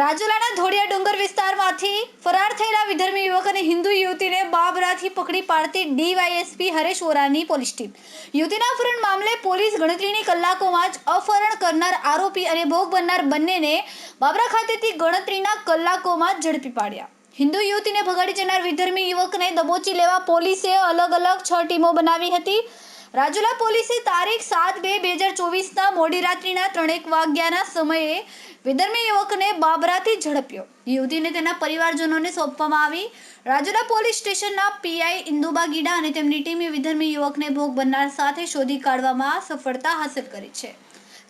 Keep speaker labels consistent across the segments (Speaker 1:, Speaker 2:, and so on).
Speaker 1: રાજુલાના ધોડિયા ડુંગર વિસ્તારમાંથી ફરાર થયેલા વિધર્મી યુવક અને હિન્દુ યુવતીને બાબરાથી પકડી પાડતી ડીવાયએસપી હરેશ વોરાની પોલીસ ટીમ. યુવતીના અપહરણ મામલે પોલીસ ગણતરીની કલાકોમાં જ અપહરણ કરનાર આરોપી અને ભોગ બનનાર બંનેને બાબરા ખાતેથી ગણતરીના કલાકોમાં ઝડપી પાડ્યા. હિન્દુ યુવતીને ભગાડી જનાર વિધર્મી યુવકને દબોચી લેવા પોલીસે અલગ અલગ છ ટીમો બનાવી હતી. રાજુલા પોલીસે તારીખ સાત બે બે હજાર ચોવીસના મોડી રાત્રિના ત્રણેક વાગ્યાના સમયે વિધર્મી યુવકને બાબરાથી ઝડપ્યો. યુવતીને તેના પરિવારજનોને સોંપવામાં આવી. રાજુલા પોલીસ સ્ટેશનના પીઆઈ ઇન્દુબા ગીડા અને તેમની ટીમે વિધર્મી યુવકને ભોગ બનનાર સાથે શોધી કાઢવામાં સફળતા હાંસલ કરી છે.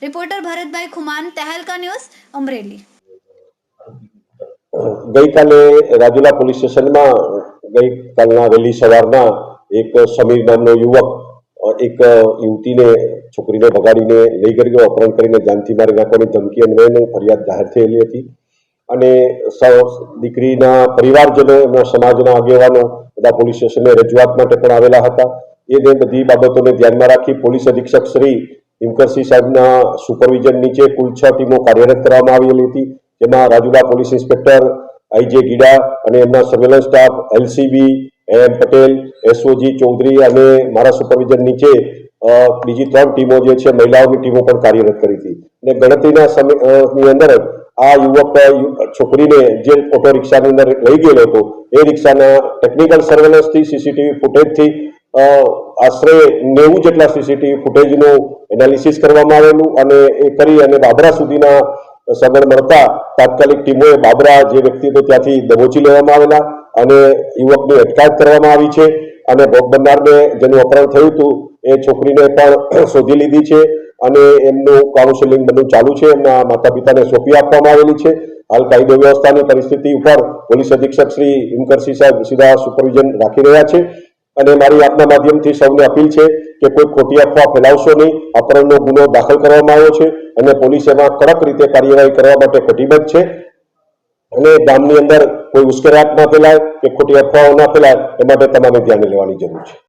Speaker 1: Reporter Bharatbhai Khuman, Tehelka news, Amreli.
Speaker 2: ગઈકાલે રાજુલા પોલીસ સ્ટેશનમાં ગઈકાલના વહેલી સવારના એક સમીર નામનો યુવક એક યુવતીને છોકરીને ભગાડીને લઈ ગયો અપહરણ કરીને જાનથી મારી નાખવાની ધમકી અન્વયે ફરિયાદ જાહેર થયેલી હતી. અને સૌ દીકરીના પરિવારજનો એમના સમાજના આગેવાનો બધા પોલીસ સ્ટેશને રજૂઆત માટે પણ આવેલા હતા. એને બધી બાબતોને ધ્યાનમાં રાખી પોલીસ અધિક્ષક શ્રી હિમકરસિંહ સાહેબના સુપરવિઝન નીચે કુલ છ ટીમો કાર્યરત કરવામાં આવેલી હતી. જેમાં Rajula police inspector IJ Gida અને એમના surveillance staff LCB M Patel, SOG Chaudhary અને મારા સુપરવિઝન નીચે બીજી ત્રણ ટીમો જે છે, મહિલાઓની ટીમો પણ કાર્યરત કરી હતી. અને ગણતરીના સમયની અંદર જ આ યુવક છોકરીને જે ઓટો રિક્ષાની અંદર લઈ ગયેલો હતો, એ રિક્ષાના ટેકનિકલ સર્વેલન્સથી સીસીટીવી ફૂટેજથી આશરે નેવું જેટલા સીસીટીવી ફૂટેજનું એનાલિસિસ કરવામાં આવેલું અને એ કરી અને બાબરા સુધીના સગવડ મળતા તાત્કાલિક ટીમોએ બાબરા જે વ્યક્તિ હતો ત્યાંથી દબોચી લેવામાં આવેલા. અને યુવકની અટકાયત કરવામાં આવી છે અને ભોગ બનનારને જેનું અપહરણ થયું હતું, એ છોકરીને પણ શોધી લીધી છે અને એમનું કાઉન્સેલિંગ બધું ચાલુ છે. એમના માતા પિતાને સોંપી આપવામાં આવેલી છે. હાલ કાયદો વ્યવસ્થાની પરિસ્થિતિ ઉપર પોલીસ અધિક્ષક શ્રી હિમકરસિંહ સાહેબ સીધા સુપરવિઝન રાખી રહ્યા છે. અને મારી આપના માધ્યમથી સૌને અપીલ છે કે કોઈ ખોટી અફવા ફેલાવશો નહીં. અપહરણનો ગુનો દાખલ કરવામાં આવ્યો છે અને પોલીસ એમાં કડક રીતે કાર્યવાહી કરવા માટે કટિબદ્ધ છે. અને ગામની અંદર કોઈ ઉશ્કેરાટ ના ફેલાય કે ખોટી અફવાઓ ના ફેલાય, એ માટે તમારે ધ્યાને લેવાની જરૂર છે.